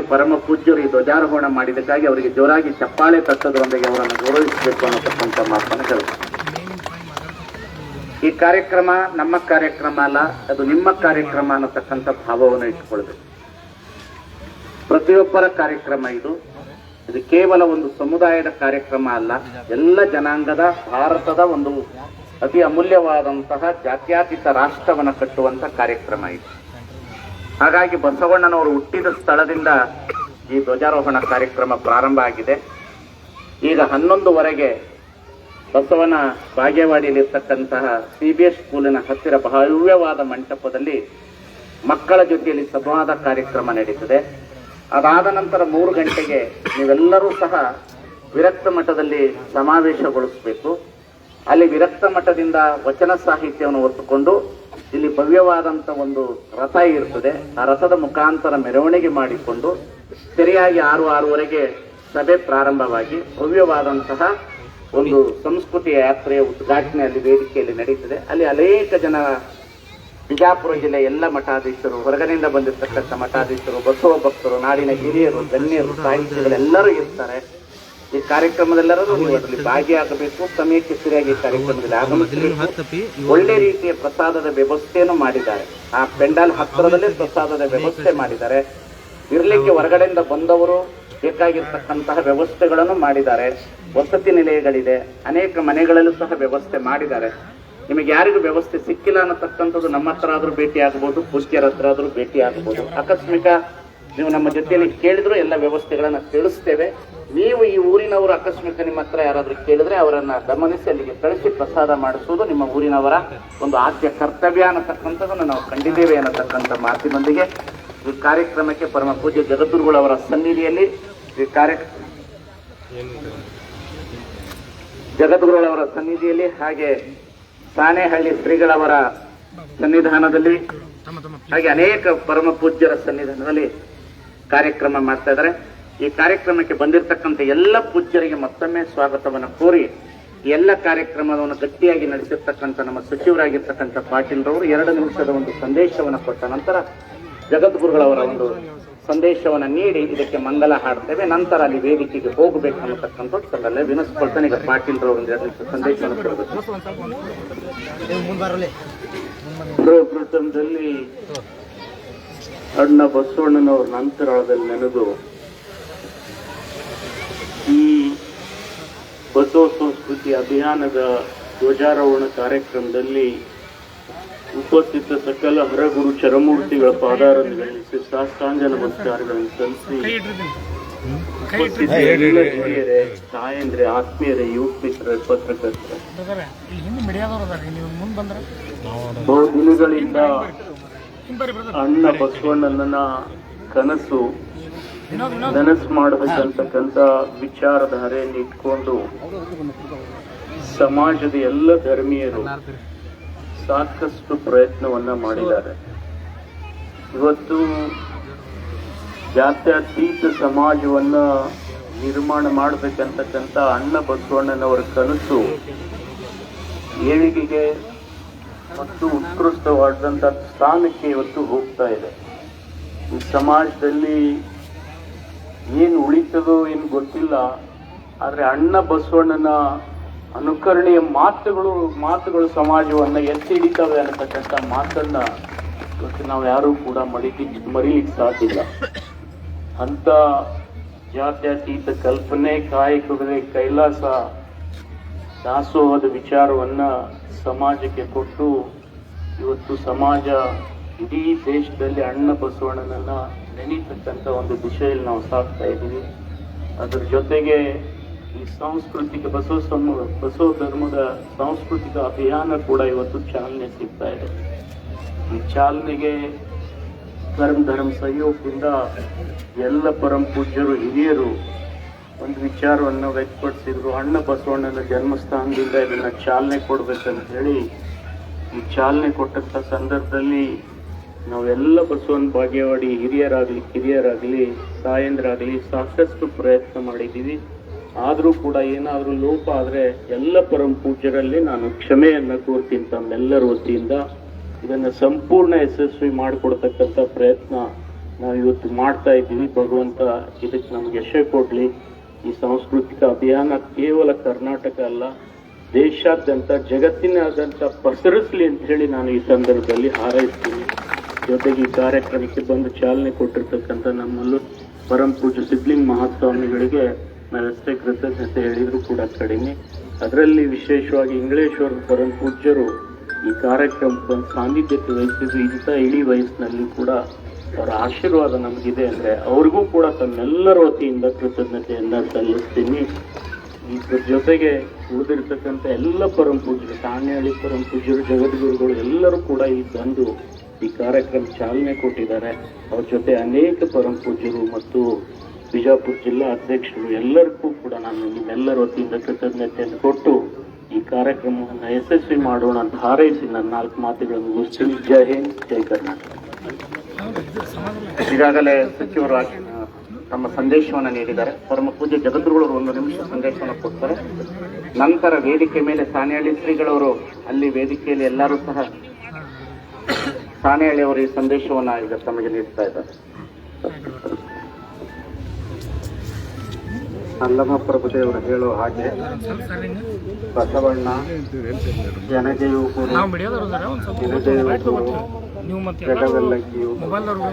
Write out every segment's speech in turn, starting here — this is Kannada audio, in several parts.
ಪರಮ ಪೂಜ್ಯರು ಈ ಧ್ವಜಾರೋಹಣ ಮಾಡಿದ್ದಕ್ಕಾಗಿ ಅವರಿಗೆ ಜೋರಾಗಿ ಚಪ್ಪಾಳೆ ತಟ್ಟದರೊಂದಿಗೆ ಅವರನ್ನು ಗೌರವಿಸಬೇಕು ಅನ್ನತಕ್ಕಂಥ ಮಾತನ್ನು ಹೇಳ್ತಾರೆ ಈ ಕಾರ್ಯಕ್ರಮ ನಮ್ಮ ಕಾರ್ಯಕ್ರಮ ಅಲ್ಲ, ಅದು ನಿಮ್ಮ ಕಾರ್ಯಕ್ರಮ ಅನ್ನತಕ್ಕಂಥ ಭಾವವನ್ನು ಇಟ್ಟುಕೊಳ್ಬೇಕು ಪ್ರತಿಯೊಬ್ಬರ ಕಾರ್ಯಕ್ರಮ ಇದು. ಇದು ಕೇವಲ ಒಂದು ಸಮುದಾಯದ ಕಾರ್ಯಕ್ರಮ ಅಲ್ಲ, ಎಲ್ಲ ಜನಾಂಗದ, ಭಾರತದ ಒಂದು ಅತಿ ಅಮೂಲ್ಯವಾದಂತಹ ಜಾತ್ಯಾತೀತ ರಾಷ್ಟ್ರವನ್ನು ಕಟ್ಟುವಂತ ಕಾರ್ಯಕ್ರಮ ಇದು. ಹಾಗಾಗಿ ಬಸವಣ್ಣನವರು ಹುಟ್ಟಿದ ಸ್ಥಳದಿಂದ ಈ ಧ್ವಜಾರೋಹಣ ಕಾರ್ಯಕ್ರಮ ಪ್ರಾರಂಭ ಆಗಿದೆ. ಈಗ ಹನ್ನೊಂದುವರೆಗೆ ಬಸವನ ಬಾಗೇವಾಡಿಯಲ್ಲಿರ್ತಕ್ಕಂತಹ ಸಿ ಬಿ ಎಸ್ ಸ್ಕೂಲಿನ ಹತ್ತಿರ ಭವ್ಯವಾದ ಮಂಟಪದಲ್ಲಿ ಮಕ್ಕಳ ಜೊತೆಯಲ್ಲಿ ಸಂವಾದ ಕಾರ್ಯಕ್ರಮ ನಡೀತದೆ. ಅದಾದ ನಂತರ ಮೂರು ಗಂಟೆಗೆ ನೀವೆಲ್ಲರೂ ಸಹ ವಿರಕ್ತ ಮಠದಲ್ಲಿ ಸಮಾವೇಶಗೊಳಿಸಬೇಕು. ಅಲ್ಲಿ ವಿರಕ್ತ ಮಠದಿಂದ ವಚನ ಸಾಹಿತ್ಯವನ್ನು ಹೊತ್ತುಕೊಂಡು ಇಲ್ಲಿ ಭವ್ಯವಾದಂತ ಒಂದು ರಥ ಇರ್ತದೆ. ಆ ರಥದ ಮುಖಾಂತರ ಮೆರವಣಿಗೆ ಮಾಡಿಕೊಂಡು ಸರಿಯಾಗಿ ಆರು ಆರೂವರೆಗೆ ಸಭೆ ಪ್ರಾರಂಭವಾಗಿ ಭವ್ಯವಾದಂತಹ ಒಂದು ಸಂಸ್ಕೃತಿಯ ಯಾತ್ರೆಯ ಉದ್ಘಾಟನೆ ಅಲ್ಲಿ ವೇದಿಕೆಯಲ್ಲಿ ನಡೀತದೆ ಅಲ್ಲಿ ಅನೇಕ ಜನ ಬಿಜಾಪುರ ಜಿಲ್ಲೆ ಎಲ್ಲ ಮಠಾಧೀಶರು, ಹೊರಗಡೆಯಿಂದ ಬಂದಿರತಕ್ಕಂಥ ಮಠಾಧೀಶರು, ಬಸವ ಭಕ್ತರು, ನಾಡಿನ ಹಿರಿಯರು, ಗಣ್ಯರು ಸಾಹಿತ್ಯಗಳೆಲ್ಲರೂ ಇರ್ತಾರೆ. ಈ ಕಾರ್ಯಕ್ರಮದೆಲ್ಲರೂ ನೀವು ಅದರಲ್ಲಿ ಭಾಗಿಯಾಗಬೇಕು ಸಮಯಕ್ಕೆ ಸರಿಯಾಗಿ ಈ ಕಾರ್ಯಕ್ರಮದಲ್ಲಿ ಆಗಮಿಸಬೇಕು ಒಳ್ಳೆ ರೀತಿಯ ಪ್ರಸಾದದ ವ್ಯವಸ್ಥೆಯನ್ನು ಮಾಡಿದ್ದಾರೆ. ಆ ಪೆಂಡಾಲ್ ಹತ್ತಿರದಲ್ಲೇ ಪ್ರಸಾದದ ವ್ಯವಸ್ಥೆ ಮಾಡಿದ್ದಾರೆ. ಇರ್ಲಿಕ್ಕೆ ಹೊರಗಡೆಯಿಂದ ಬಂದವರು ಬೇಕಾಗಿರ್ತಕ್ಕಂತಹ ವ್ಯವಸ್ಥೆಗಳನ್ನು ಮಾಡಿದ್ದಾರೆ. ವಸತಿ ನಿಲಯಗಳಿದೆ. ಅನೇಕ ಮನೆಗಳಲ್ಲೂ ಸಹ ವ್ಯವಸ್ಥೆ ಮಾಡಿದ್ದಾರೆ. ನಿಮಗೆ ಯಾರಿಗೂ ವ್ಯವಸ್ಥೆ ಸಿಕ್ಕಿಲ್ಲ ಅನ್ನತಕ್ಕಂಥದ್ದು ನಮ್ಮ ಹತ್ರ ಆದರೂ ಭೇಟಿ ಆಗಬಹುದು ಪೂಜ್ಯರ ಹತ್ರ ಆದರೂ ಭೇಟಿ ಆಗಬಹುದು ಆಕಸ್ಮಿಕ ನೀವು ನಮ್ಮ ಜೊತೆಯಲ್ಲಿ ಕೇಳಿದ್ರು ಎಲ್ಲ ವ್ಯವಸ್ಥೆಗಳನ್ನ ತಿಳಿಸ್ತೇವೆ. ನೀವು ಈ ಊರಿನವರು ಆಕಸ್ಮಿಕ ನಿಮ್ಮ ಹತ್ರ ಯಾರಾದ್ರೂ ಕೇಳಿದ್ರೆ ಅವರನ್ನ ಗಮನಿಸಿ ಅಲ್ಲಿಗೆ ಕಳಿಸಿ ಪ್ರಸಾದ ಮಾಡಿಸುವುದು ನಿಮ್ಮ ಊರಿನವರ ಒಂದು ಆದ್ಯ ಕರ್ತವ್ಯ ಅನ್ನತಕ್ಕಂಥದ್ದನ್ನು ನಾವು ಕಂಡಿದ್ದೇವೆ ಅನ್ನತಕ್ಕಂಥ ಮಾತಿನೊಂದಿಗೆ. ಈ ಕಾರ್ಯಕ್ರಮಕ್ಕೆ ಪರಮ ಪೂಜ್ಯ ಜಗದ್ಗುರುಗಳವರ ಸನ್ನಿಧಿಯಲ್ಲಿ ಈ ಕಾರ್ಯ ಜಗದ್ಗುರುಗಳವರ ಸನ್ನಿಧಿಯಲ್ಲಿ ಹಾಗೆ ಸಾಣೆಹಳ್ಳಿ ಶ್ರೀಗಳವರ ಸನ್ನಿಧಾನದಲ್ಲಿ ಹಾಗೆ ಅನೇಕ ಪರಮ ಪೂಜ್ಯರ ಸನ್ನಿಧಾನದಲ್ಲಿ ಕಾರ್ಯಕ್ರಮ ಮಾಡ್ತಾ ಇದ್ದಾರೆ ಈ ಕಾರ್ಯಕ್ರಮಕ್ಕೆ ಬಂದಿರತಕ್ಕಂಥ ಎಲ್ಲ ಪೂಜ್ಯರಿಗೆ ಮತ್ತೊಮ್ಮೆ ಸ್ವಾಗತವನ್ನು ಕೋರಿ ಎಲ್ಲ ಕಾರ್ಯಕ್ರಮವನ್ನು ಗಟ್ಟಿಯಾಗಿ ನಡೆಸಿರ್ತಕ್ಕಂಥ ನಮ್ಮ ಸಚಿವರಾಗಿರ್ತಕ್ಕಂಥ ಪಾಟೀಲ್ರವರು ಎರಡು ನಿಮಿಷದ ಒಂದು ಸಂದೇಶವನ್ನು ಕೊಟ್ಟ ನಂತರ ಜಗದ್ಗುರುಗಳವರ ಒಂದು ಸಂದೇಶವನ್ನು ನೀಡಿ ಇದಕ್ಕೆ ಮಂಗಲ ಹಾಡ್ತೇವೆ. ನಂತರ ಅಲ್ಲಿ ವೇದಿಕೆಗೆ ಹೋಗಬೇಕು ಅನ್ನತಕ್ಕಂಥದ್ದು ಸಲ್ಲಲ್ಲೇ ವಿನಸ್ಕೊಳ್ತಾನೆ. ಈಗ ಪಾಟೀಲ್ರವರು ಒಂದು ಎರಡು ನಿಮಿಷ ಸಂದೇಶವನ್ನು ಕೊಡಬೇಕು. ಅಣ್ಣ ಬಸವಣ್ಣನವರ ನಂತರದಲ್ಲಿ ನೆನೆದು ಈ ಬಸವ ಸಂಸ್ಕೃತಿ ಅಭಿಯಾನದ ಧ್ವಜಾರೋಹಣ ಕಾರ್ಯಕ್ರಮದಲ್ಲಿ ಉಪಸ್ಥಿತ ಸಕಲ ಹರಗುರು ಚರಮೂರ್ತಿಗಳ ಪಾದಾರಗಳಿಸಿ ಸಾಷ್ಟಾಂಗ ನಮಸ್ಕಾರಗಳನ್ನು ಸಲ್ಲಿಸಿ ಹಿರಿಯರೇ ತಾಯಂದ್ರೆ ಆತ್ಮೀಯರೇ ಯುವ ಮಿತ್ರರೇ ಪತ್ರಕರ್ತರ. ಬಹು ಹಿಂದೆ ಅಣ್ಣ ಬಸವಣ್ಣನ ಕನಸು ನನಸು ಮಾಡಬೇಕಂತಕ್ಕಂಥ ವಿಚಾರಧಾರೆಯನ್ನು ಇಟ್ಕೊಂಡು ಸಮಾಜದ ಎಲ್ಲ ಧರ್ಮೀಯರು ಸಾಕಷ್ಟು ಪ್ರಯತ್ನವನ್ನ ಮಾಡಿದ್ದಾರೆ. ಇವತ್ತು ಜಾತ್ಯತೀತ ಸಮಾಜವನ್ನ ನಿರ್ಮಾಣ ಮಾಡಬೇಕಂತಕ್ಕಂಥ ಅಣ್ಣ ಬಸವಣ್ಣನವರ ಕನಸು ಏಳಿಗೆಗೆ ಮತ್ತು ಉತ್ಕೃಷ್ಟವಾದಂಥ ಸ್ಥಾನಕ್ಕೆ ಇವತ್ತು ಹೋಗ್ತಾ ಇದೆ. ಈ ಸಮಾಜದಲ್ಲಿ ಏನು ಉಳಿತದೋ ಏನು ಗೊತ್ತಿಲ್ಲ, ಆದರೆ ಅಣ್ಣ ಬಸವಣ್ಣನ ಅನುಕರಣೆಯ ಮಾತುಗಳು ಮಾತುಗಳು ಸಮಾಜವನ್ನು ಎತ್ತಿ ಹಿಡಿತವೆ ಅನ್ನತಕ್ಕಂಥ ಮಾತನ್ನು ಇವತ್ತು ನಾವು ಯಾರೂ ಕೂಡ ಮಡಿಲಿ ಮರೀಲಿಕ್ಕೆ ಸಾಧ್ಯ ಅಂಥ ಜಾತ್ಯಾತೀತ ಜಾತ್ಯತೀತ ಕಲ್ಪನೆ, ಕಾಯಕವೇ, ಕೈಲಾಸ ದಾಸೋಹದ ವಿಚಾರವನ್ನ ಸಮಾಜಕ್ಕೆ ಕೊಟ್ಟು ಇವತ್ತು ಸಮಾಜ ಇಡೀ ದೇಶದಲ್ಲಿ ಅಣ್ಣ ಬಸವಣ್ಣನನ್ನ ನೆನೀತಕ್ಕಂಥ ಒಂದು ದಿಶೆಯಲ್ಲಿ ನಾವು ಸಾಕ್ತಾ ಇದ್ದೀವಿ. ಅದರ ಜೊತೆಗೆ ಈ ಸಾಂಸ್ಕೃತಿಕ ಬಸವ ಸಮ, ಬಸವ ಧರ್ಮದ ಸಾಂಸ್ಕೃತಿಕ ಅಭಿಯಾನ ಕೂಡ ಇವತ್ತು ಚಾಲನೆ ಸಿಗ್ತಾ ಇದೆ. ಈ ಚಾಲನೆಗೆ ಧರ್ಮ ಧರ್ಮ ಸಹಯೋಗದಿಂದ ಎಲ್ಲ ಪರಂ ಪೂಜ್ಯರು ಹಿರಿಯರು ಒಂದು ವಿಚಾರವನ್ನು ವ್ಯಕ್ತಪಡಿಸಿದ್ರು. ಅಣ್ಣ ಬಸವಣ್ಣನ ಜನ್ಮಸ್ಥಾನದಿಂದ ಇದನ್ನು ಚಾಲನೆ ಕೊಡ್ಬೇಕಂತ ಹೇಳಿ ಈ ಚಾಲನೆ ಕೊಟ್ಟಂಥ ಸಂದರ್ಭದಲ್ಲಿ ನಾವೆಲ್ಲ ಬಸವನ ಭಾಗ್ಯವಾಡಿ ಹಿರಿಯರಾಗಲಿ ಕಿರಿಯರಾಗಲಿ ತಾಯಂದ್ರಾಗಲಿ ಸಾಕಷ್ಟು ಪ್ರಯತ್ನ ಮಾಡಿದ್ದೀವಿ. ಆದರೂ ಕೂಡ ಏನಾದರೂ ಲೋಪ ಆದರೆ ಎಲ್ಲ ಪರಂ ಪೂಜ್ಯರಲ್ಲಿ ನಾನು ಕ್ಷಮೆಯನ್ನು ಕೋರ್ತೀನಿ ತಮ್ಮೆಲ್ಲರ ವತಿಯಿಂದ. ಇದನ್ನು ಸಂಪೂರ್ಣ ಯಶಸ್ವಿ ಮಾಡಿಕೊಡ್ತಕ್ಕಂಥ ಪ್ರಯತ್ನ ನಾವು ಇವತ್ತು ಮಾಡ್ತಾ ಇದ್ದೀವಿ. ಭಗವಂತ ಇದಕ್ಕೆ ನಮ್ಗೆ ಯಶ ಕೊಡ್ಲಿ. ಈ ಸಾಂಸ್ಕೃತಿಕ ಅಭಿಯಾನ ಕೇವಲ ಕರ್ನಾಟಕ ಅಲ್ಲ, ದೇಶಾದ್ಯಂತ ಜಗತ್ತಿನಾದ್ಯಂತ ಪಸರಿಸಲಿ ಅಂತ ಹೇಳಿ ನಾನು ಈ ಸಂದರ್ಭದಲ್ಲಿ ಹಾರೈಸ್ತೀನಿ. ಜೊತೆಗೆ ಈ ಕಾರ್ಯಕ್ರಮಕ್ಕೆ ಬಂದು ಚಾಲನೆ ಕೊಟ್ಟಿರ್ತಕ್ಕಂಥ ನಮ್ಮಲ್ಲೂ ಪರಂ ಪೂಜ್ಯ ಸಿದ್ಲಿಂಗ್ ಮಹಾಸ್ವಾಮಿಗಳಿಗೆ ನಾವೆಷ್ಟೇ ಕೃತಜ್ಞತೆ ಹೇಳಿದರೂ ಕೂಡ ಕಡಿಮೆ. ಅದರಲ್ಲಿ ವಿಶೇಷವಾಗಿ ಇಂಗ್ಲೇಶ್ವರ ಪರಂ ಪೂಜ್ಯರು ಈ ಕಾರ್ಯಕ್ರಮಕ್ಕೆ ಸಾನ್ನಿಧ್ಯತೆ ವಹಿಸಿದ್ರು ಇಂಥ ಇಳಿ ವಯಸ್ಸಿನಲ್ಲಿ ಕೂಡ ಅವರ ಆಶೀರ್ವಾದ ನಮಗಿದೆ ಅಂದರೆ ಅವ್ರಿಗೂ ಕೂಡ ತಮ್ಮೆಲ್ಲರ ವತಿಯಿಂದ ಕೃತಜ್ಞತೆಯನ್ನು ಸಲ್ಲಿಸ್ತೀನಿ. ಇದ್ರ ಜೊತೆಗೆ ಉಳಿದಿರ್ತಕ್ಕಂಥ ಎಲ್ಲ ಪರಂ ಪೂಜ್ಯರು ತಾಣ್ಯಹಳ್ಳಿ ಪರಂ ಪೂಜ್ಯರು, ಜಗದ್ಗುರುಗಳು ಎಲ್ಲರೂ ಕೂಡ ಈ ಬಂದು ಈ ಕಾರ್ಯಕ್ರಮ ಚಾಲನೆ ಕೊಟ್ಟಿದ್ದಾರೆ. ಅವ್ರ ಜೊತೆ ಅನೇಕ ಪರಂ ಪೂಜ್ಯರು ಮತ್ತು ಬಿಜಾಪುರ ಜಿಲ್ಲಾ ಅಧ್ಯಕ್ಷರು ಎಲ್ಲರಿಗೂ ಕೂಡ ನಾನು ನಿಮ್ಮೆಲ್ಲರ ವತಿಯಿಂದ ಕೃತಜ್ಞತೆಯನ್ನು ಕೊಟ್ಟು ಈ ಕಾರ್ಯಕ್ರಮವನ್ನು ಯಶಸ್ವಿ ಮಾಡೋಣ ಅಂತ ಹಾರೈಸಿ ನನ್ನ ನಾಲ್ಕು ಮಾತುಗಳನ್ನು ಮುಗಿಸ್ತೀನಿ. ಜೈ ಹಿಂದ್, ಜೈ ಕರ್ನಾಟಕ. ಈಗಾಗಲೇ ಸಚಿವರು ತಮ್ಮ ಸಂದೇಶವನ್ನು ನೀಡಿದ್ದಾರೆ. ಪರಮ ಪೂಜೆ ಜಗದ್ಗುರುಗಳು ಒಂದು ನಿಮಿಷ ಸಂದೇಶವನ್ನು ಕೊಡ್ತಾರೆ. ನಂತರ ವೇದಿಕೆ ಮೇಲೆ ಸಾನೇಹಳ್ಳಿ ಶ್ರೀಗಳವರು ಅಲ್ಲಿ ವೇದಿಕೆಯಲ್ಲಿ ಎಲ್ಲರೂ ಸಹ ಸಾನಿಹಳ್ಳಿ ಅವರು ಈ ಸಂದೇಶವನ್ನು ಈಗ ತಮಗೆ ನೀಡ್ತಾ ಇದ್ದಾರೆ. ಅಲ್ಲಮ ಪ್ರಭುದೇವರು ಹೇಳುವ ಹಾಗೆ ಬಸವಣ್ಣ ಜನಜೆಯು ನಾವು ಮತ್ತೆ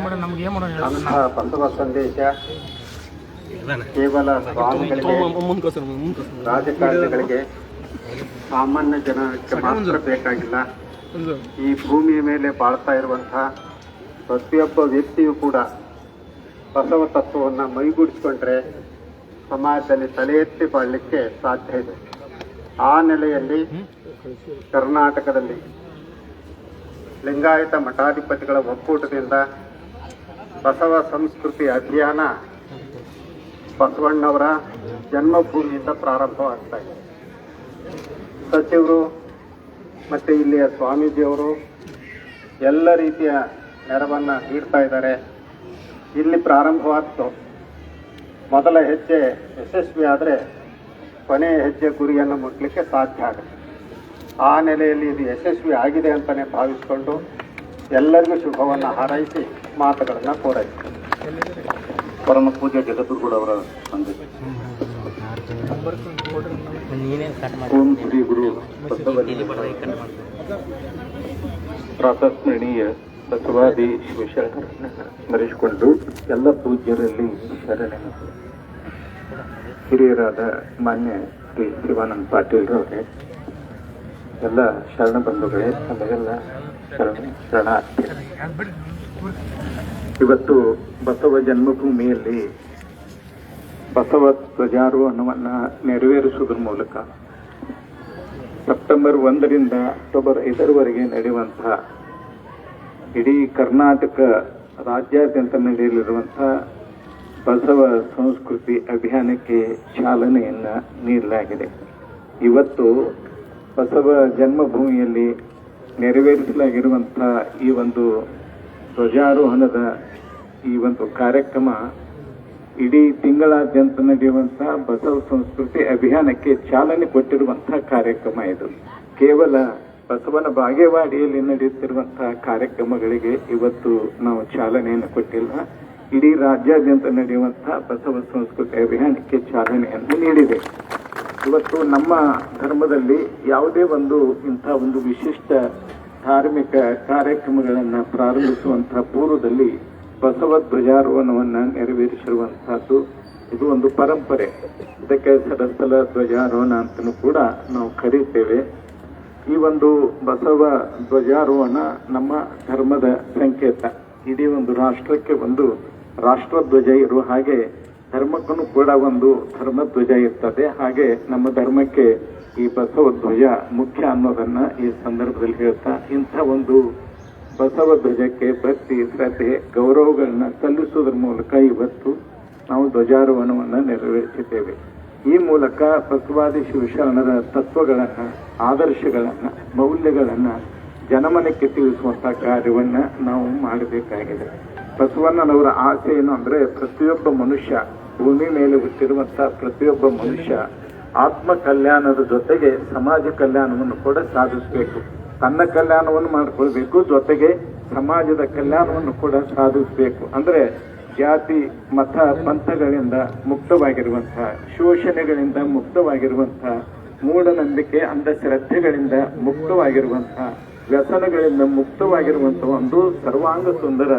ಮಾಡಿ ನಮ್ಗೆ ಏನು ಮಾಡೋಣ ಅಂತಹ ಬಸವ ಸಂದೇಶ ಕೇವಲ ಸ್ವಾಮಿಗಳಿಗೆ ರಾಜಕಾರಣಿಗಳಿಗೆ ಸಾಮಾನ್ಯ ಜನಕ್ಕೆ ಮಾತ್ರ ಬೇಕಾಗಿಲ್ಲ. ಈ ಭೂಮಿಯ ಮೇಲೆ ಬಾಳ್ತಾ ಇರುವಂತಹ ಪ್ರತಿಯೊಬ್ಬ ವ್ಯಕ್ತಿಯೂ ಕೂಡ ಬಸವ ತತ್ವವನ್ನು ಮೈಗೂಡಿಸಿಕೊಂಡ್ರೆ ಸಮಾಜದಲ್ಲಿ ತಲೆ ಎತ್ತಿ ಬಾಳಲಿಕ್ಕೆ ಸಾಧ್ಯ ಇದೆ. ಆ ನೆಲೆಯಲ್ಲಿ ಕರ್ನಾಟಕದಲ್ಲಿ ಲಿಂಗಾಯತ ಮಠಾಧಿಪತಿಗಳ ಒಕ್ಕೂಟದಿಂದ ಬಸವ ಸಂಸ್ಕೃತಿ ಅಭಿಯಾನ ಬಸವಣ್ಣವರ ಜನ್ಮಭೂಮಿಯಿಂದ ಪ್ರಾರಂಭವಾಗ್ತಾ ಇದೆ. ಸಚಿವರು ಮತ್ತು ಇಲ್ಲಿಯ ಸ್ವಾಮೀಜಿಯವರು ಎಲ್ಲ ರೀತಿಯ ನೆರವನ್ನು ನೀಡ್ತಾ ಇದ್ದಾರೆ. ಇಲ್ಲಿ ಪ್ರಾರಂಭವಾಗ್ತು ಮೊದಲ ಹೆಜ್ಜೆ ಯಶಸ್ವಿ ಆದರೆ ಕೊನೆಯ ಹೆಜ್ಜೆ ಗುರಿಯನ್ನು ಮುಟ್ಲಿಕ್ಕೆ ಸಾಧ್ಯ ಆಗುತ್ತೆ. ಆ ನೆಲೆಯಲ್ಲಿ ಇದು ಯಶಸ್ವಿ ಆಗಿದೆ ಅಂತಲೇ ಭಾವಿಸಿಕೊಂಡು ಎಲ್ಲರಿಗೂ ಶುಭವನ್ನು ಹಾರೈಸಿ ಮಾತುಗಳನ್ನು ಕೋರೈಸ್ತೀನಿ ಪರಮ ಪೂಜ್ಯ ಜಗದ್ಗುರುಗಳವರ ಸಂದೇಶ ಓಂ ಶ್ರೀ ಗುರು ಪ್ರಾತಸ್ಮರಣೀಯ ಬಸವಾದಿ ಶಿವಶಂಕರನ್ನ ಸ್ಮರಿಸಿಕೊಂಡು ಎಲ್ಲ ಪೂಜ್ಯರಲ್ಲಿ ಶರಣೆ. ಹಿರಿಯರಾದ ಮಾನ್ಯ ಶ್ರೀ ಶಿವಾನಂದ ಪಾಟೀಲ್ರವರೇ ಎಲ್ಲ ಶರಣ ಬಂಧುಗಳೇ ತಮಗೆಲ್ಲ ಶರಣ ಇವತ್ತು ಬಸವ ಜನ್ಮಭೂಮಿಯಲ್ಲಿ ಬಸವ ಧ್ವಜಾರೋಹಣವನ್ನು ನೆರವೇರಿಸುವುದರ ಮೂಲಕ ಸೆಪ್ಟೆಂಬರ್ ಒಂದರಿಂದ ಅಕ್ಟೋಬರ್ ಐದರವರೆಗೆ ನಡೆಯುವಂತಹ ಇಡೀ ಕರ್ನಾಟಕ ರಾಜ್ಯಾದ್ಯಂತ ನಡೆಯಲಿರುವಂತಹ ಬಸವ ಸಂಸ್ಕೃತಿ ಅಭಿಯಾನಕ್ಕೆ ಚಾಲನೆಯನ್ನು ನೀಡಲಾಗಿದೆ. ಇವತ್ತು ಬಸವ ಜನ್ಮಭೂಮಿಯಲ್ಲಿ ನೆರವೇರಿಸಲಾಗಿರುವಂಥ ಈ ಒಂದು ಧ್ವಜಾರೋಹಣದ ಈ ಒಂದು ಕಾರ್ಯಕ್ರಮ ಇಡೀ ತಿಂಗಳಾದ್ಯಂತ ನಡೆಯುವಂತಹ ಬಸವ ಸಂಸ್ಕೃತಿ ಅಭಿಯಾನಕ್ಕೆ ಚಾಲನೆ ಕೊಟ್ಟಿರುವಂತಹ ಕಾರ್ಯಕ್ರಮ ಇದು. ಕೇವಲ ಬಸವನ ಬಾಗೇವಾಡಿಯಲ್ಲಿ ನಡೆಯುತ್ತಿರುವಂತಹ ಕಾರ್ಯಕ್ರಮಗಳಿಗೆ ಇವತ್ತು ನಾವು ಚಾಲನೆಯನ್ನು ಕೊಟ್ಟಿಲ್ಲ. ಇಡೀ ರಾಜ್ಯಾದ್ಯಂತ ನಡೆಯುವಂತಹ ಬಸವ ಸಂಸ್ಕೃತಿ ಅಭಿಯಾನಕ್ಕೆ ಚಾಲನೆಯನ್ನು ನೀಡಿದೆ. ಇವತ್ತು ನಮ್ಮ ಧರ್ಮದಲ್ಲಿ ಯಾವುದೇ ಒಂದು ಇಂಥ ಒಂದು ವಿಶಿಷ್ಟ ಧಾರ್ಮಿಕ ಕಾರ್ಯಕ್ರಮಗಳನ್ನು ಪ್ರಾರಂಭಿಸುವಂತಹ ಪೂರ್ವದಲ್ಲಿ ಬಸವ ಧ್ವಜಾರೋಹಣವನ್ನು ನೆರವೇರಿಸಿರುವಂತಹದ್ದು ಇದು ಒಂದು ಪರಂಪರೆ. ಇದಕ್ಕೆ ಸರಸ್ಥಲ ಧ್ವಜಾರೋಹಣ ಅಂತಲೂ ಕೂಡ ನಾವು ಕರೀತೇವೆ ಈ ಒಂದು ಬಸವ ಧ್ವಜಾರೋಹಣ ನಮ್ಮ ಧರ್ಮದ ಸಂಕೇತ. ಇಡೀ ಒಂದು ರಾಷ್ಟ್ರಕ್ಕೆ ಒಂದು ರಾಷ್ಟ್ರಧ್ವಜ ಇರುವ ಹಾಗೆ ಧರ್ಮಕ್ಕೂ ಕೂಡ ಒಂದು ಧರ್ಮಧ್ವಜ ಇರ್ತದೆ. ಹಾಗೆ ನಮ್ಮ ಧರ್ಮಕ್ಕೆ ಈ ಬಸವ ಧ್ವಜ ಮುಖ್ಯ ಅನ್ನೋದನ್ನ ಈ ಸಂದರ್ಭದಲ್ಲಿ ಹೇಳ್ತಾ, ಇಂಥ ಒಂದು ಬಸವ ಧ್ವಜಕ್ಕೆ ಭಕ್ತಿ, ಶ್ರದ್ಧೆ, ಗೌರವಗಳನ್ನ ಸಲ್ಲಿಸುವುದರ ಮೂಲಕ ಇವತ್ತು ನಾವು ಧ್ವಜಾರೋಹಣವನ್ನು ನೆರವೇರಿಸಿದ್ದೇವೆ. ಈ ಮೂಲಕ ಬಸವಾದಿ ಶಿವಶರಣರ ತತ್ವಗಳನ್ನ, ಆದರ್ಶಗಳನ್ನ, ಮೌಲ್ಯಗಳನ್ನ ಜನಮನಕ್ಕೆ ತಿಳಿಸುವಂತಹ ಕಾರ್ಯವನ್ನ ನಾವು ಮಾಡಬೇಕಾಗಿದೆ. ಬಸವಣ್ಣನವರ ಆಸೆ ಏನು ಅಂದ್ರೆ ಪ್ರತಿಯೊಬ್ಬ ಮನುಷ್ಯ ಭೂಮಿ ಮೇಲೆ ಹುಟ್ಟಿರುವಂತಹ ಪ್ರತಿಯೊಬ್ಬ ಮನುಷ್ಯ ಆತ್ಮ ಕಲ್ಯಾಣದ ಜೊತೆಗೆ ಸಮಾಜ ಕಲ್ಯಾಣವನ್ನು ಕೂಡ ಸಾಧಿಸಬೇಕು. ತನ್ನ ಕಲ್ಯಾಣವನ್ನು ಮಾಡಿಕೊಳ್ಬೇಕು, ಜೊತೆಗೆ ಸಮಾಜದ ಕಲ್ಯಾಣವನ್ನು ಕೂಡ ಸಾಧಿಸಬೇಕು. ಅಂದ್ರೆ ಜಾತಿ, ಮತ, ಪಂಥಗಳಿಂದ ಮುಕ್ತವಾಗಿರುವಂತಹ ಶೋಷಣೆಗಳಿಂದ ಮುಕ್ತವಾಗಿರುವಂತಹ ಮೂಢನಂಬಿಕೆ, ಅಂಧಶ್ರದ್ಧೆಗಳಿಂದ ಮುಕ್ತವಾಗಿರುವಂತಹ ವ್ಯಸನಗಳಿಂದ ಮುಕ್ತವಾಗಿರುವಂತಹ ಒಂದು ಸರ್ವಾಂಗ ಸುಂದರ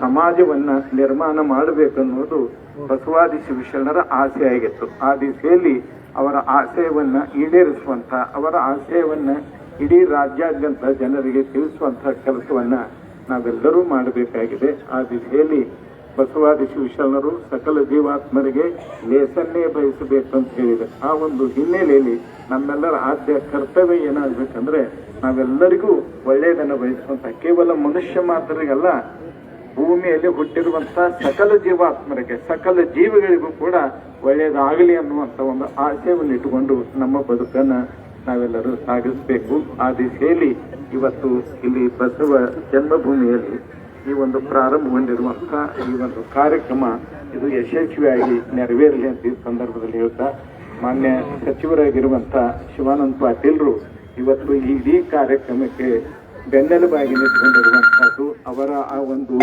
ಸಮಾಜವನ್ನ ನಿರ್ಮಾಣ ಮಾಡಬೇಕನ್ನುವುದು ಬಸವಾದಿ ಶಿವಶರಣರ ಆಸೆಯಾಗಿತ್ತು ಆ ದಿಸೆಯಲ್ಲಿ ಅವರ ಆಶಯವನ್ನ ಈಡೇರಿಸುವಂತ, ಅವರ ಆಶಯವನ್ನ ಇಡೀ ರಾಜ್ಯಾದ್ಯಂತ ಜನರಿಗೆ ತಿಳಿಸುವಂತ ಕೆಲಸವನ್ನ ನಾವೆಲ್ಲರೂ ಮಾಡಬೇಕಾಗಿದೆ. ಆ ದಿಸೆಯಲ್ಲಿ ಬಸವಾದಿ ಶಿವಶರಣರು ಸಕಲ ಜೀವಾತ್ಮರಿಗೆ ಲೇಸನ್ನೇ ಬಯಸಬೇಕು ಅಂತ ಹೇಳಿದೆ. ಆ ಒಂದು ಹಿನ್ನೆಲೆಯಲ್ಲಿ ನಮ್ಮೆಲ್ಲರ ಆದ್ಯ ಕರ್ತವ್ಯ ಏನಾಗಬೇಕಂದ್ರೆ ನಾವೆಲ್ಲರಿಗೂ ಒಳ್ಳೆಯದನ್ನು ಬಯಸುವಂತ ಕೇವಲ ಮನುಷ್ಯ ಮಾತ್ರರಿಗಲ್ಲ ಭೂಮಿಯಲ್ಲಿ ಹುಟ್ಟಿರುವಂತಹ ಸಕಲ ಜೀವಾತ್ಮರಿಗೆ, ಸಕಲ ಜೀವಿಗಳಿಗೂ ಕೂಡ ಒಳ್ಳೆಯದಾಗಲಿ ಅನ್ನುವಂತ ಒಂದು ಆಶಯವನ್ನು ಇಟ್ಟುಕೊಂಡು ನಮ್ಮ ಬದುಕನ್ನ ನಾವೆಲ್ಲರೂ ಸಾಗಿಸಬೇಕು. ಆ ದಿಸೆಯಲ್ಲಿ ಇವತ್ತು ಇಲ್ಲಿ ಬಸವ ಜನ್ಮಭೂಮಿಯಲ್ಲಿ ಈ ಒಂದು ಪ್ರಾರಂಭಗೊಂಡಿರುವಂತಹ ಈ ಒಂದು ಕಾರ್ಯಕ್ರಮ ಇದು ಯಶಸ್ವಿಯಾಗಿ ನೆರವೇರಲಿ ಅಂತ ಈ ಸಂದರ್ಭದಲ್ಲಿ ಹೇಳ್ತಾ, ಮಾನ್ಯ ಸಚಿವರಾಗಿರುವಂಥ ಶಿವಾನಂದ ಪಾಟೀಲ್ರು, ಇವತ್ತು ಇಡೀ ಕಾರ್ಯಕ್ರಮಕ್ಕೆ ಬೆನ್ನೆಲುಬಾಗಿ ನಿಂತ್ಕೊಂಡಿರುವಂತಹದ್ದು, ಅವರ ಆ ಒಂದು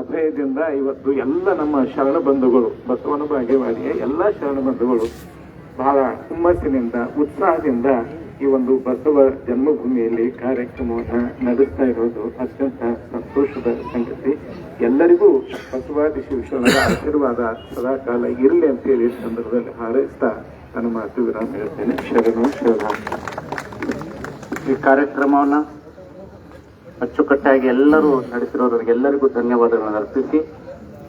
ಅಭಯದಿಂದ ಇವತ್ತು ಎಲ್ಲ ನಮ್ಮ ಶರಣ ಬಂಧುಗಳು ಬಸವನ ಭಾಗ್ಯವಾದಿಯ ಎಲ್ಲ ಶರಣ ಬಂಧುಗಳು ಬಹಳ ಹುಮ್ಮಸ್ಸಿನಿಂದ, ಉತ್ಸಾಹದಿಂದ ಈ ಒಂದು ಬಸವ ಜನ್ಮಭೂಮಿಯಲ್ಲಿ ಕಾರ್ಯಕ್ರಮವನ್ನು ನಡೆಸ್ತಾ ಇರೋದು ಅತ್ಯಂತ ಸಂತೋಷದ ಸಂಗತಿ. ಎಲ್ಲರಿಗೂ ಬಸವಾದಿ ಶಿವಶರಣರ ಆಶೀರ್ವಾದ, ಸದಾಕಾಲ ಇರಲಿ ಅಂತ ಹೇಳಿ ಸಂದರ್ಭದಲ್ಲಿ ಹಾರೈಸ್ತಾ ನನ್ನ ಮಾತು ವಿರಾಮ ಹೇಳ್ತೇನೆ. ಶರಣು, ಶರಣ. ಈ ಕಾರ್ಯಕ್ರಮವನ್ನ ಅಚ್ಚುಕಟ್ಟಾಗಿ ಎಲ್ಲರೂ ನಡೆಸಿರೋರಿಗೆ ಎಲ್ಲರಿಗೂ ಧನ್ಯವಾದಗಳನ್ನು ಅರ್ಪಿಸಿ.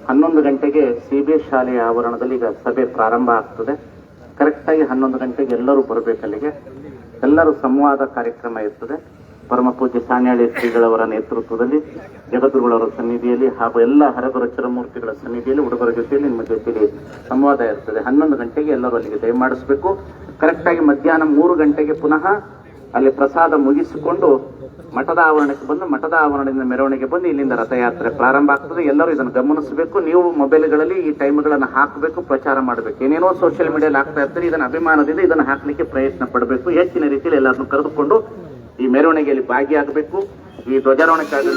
ಹನ್ನೊಂದು ಗಂಟೆಗೆ ಸಿಬಿಎಸ್ ಶಾಲೆಯ ಆವರಣದಲ್ಲಿ ಈಗ ಸಭೆ ಪ್ರಾರಂಭ ಆಗ್ತದೆ. ಕರೆಕ್ಟಾಗಿ ಹನ್ನೊಂದು ಗಂಟೆಗೆ ಎಲ್ಲರೂ ಬರಬೇಕು ಅಲ್ಲಿಗೆ. ಎಲ್ಲರೂ ಸಂವಾದ ಕಾರ್ಯಕ್ರಮ ಇರ್ತದೆ. ಪರಮ ಪೂಜ್ಯ ಸಾನ್ಯಾಳಿ ಶ್ರೀಗಳವರ ನೇತೃತ್ವದಲ್ಲಿ, ಜಗದ್ಗುರುಗಳವರ ಸನ್ನಿಧಿಯಲ್ಲಿ ಹಾಗೂ ಎಲ್ಲ ಹರಗುರ ಚರಮೂರ್ತಿಗಳ ಸನ್ನಿಧಿಯಲ್ಲಿ ಹುಡುಗರ ಜೊತೆಯಲ್ಲಿ ನಿಮ್ಮ ಜೊತೆಯಲ್ಲಿ ಸಂವಾದ ಇರ್ತದೆ. ಹನ್ನೊಂದು ಗಂಟೆಗೆ ಎಲ್ಲರೂ ಅಲ್ಲಿಗೆ ದಯಮಾಡಿಸ್ಬೇಕು ಕರೆಕ್ಟಾಗಿ ಮಧ್ಯಾಹ್ನ ಮೂರು ಗಂಟೆಗೆ ಪುನಃ ಅಲ್ಲಿ ಪ್ರಸಾದ ಮುಗಿಸಿಕೊಂಡು ಮಠದ ಆವರಣಕ್ಕೆ ಬಂದು, ಮಠದ ಆವರಣದಿಂದ ಮೆರವಣಿಗೆ ಬಂದು ಇಲ್ಲಿಂದ ರಥಯಾತ್ರೆ ಪ್ರಾರಂಭ ಆಗ್ತದೆ. ಎಲ್ಲರೂ ಇದನ್ನು ಗಮನಿಸಬೇಕು. ನೀವು ಮೊಬೈಲ್ಗಳಲ್ಲಿ ಈ ಟೈಮ್ಗಳನ್ನು ಹಾಕಬೇಕು, ಪ್ರಚಾರ ಮಾಡಬೇಕು. ಏನೇನೋ ಸೋಷಿಯಲ್ ಮೀಡಿಯಾದಲ್ಲಿ ಆಗ್ತಾ ಇರ್ತಾರೆ, ಇದನ್ನು ಅಭಿಮಾನದಿಂದ ಇದನ್ನು ಹಾಕಲಿಕ್ಕೆ ಪ್ರಯತ್ನ ಪಡಬೇಕು. ಹೆಚ್ಚಿನ ರೀತಿಯಲ್ಲಿ ಎಲ್ಲರನ್ನು ಕರೆದುಕೊಂಡು ಈ ಮೆರವಣಿಗೆಯಲ್ಲಿ ಭಾಗಿಯಾಗಬೇಕು. ಈ ಧ್ವಜಾರೋಹಣಕ್ಕಾಗಿ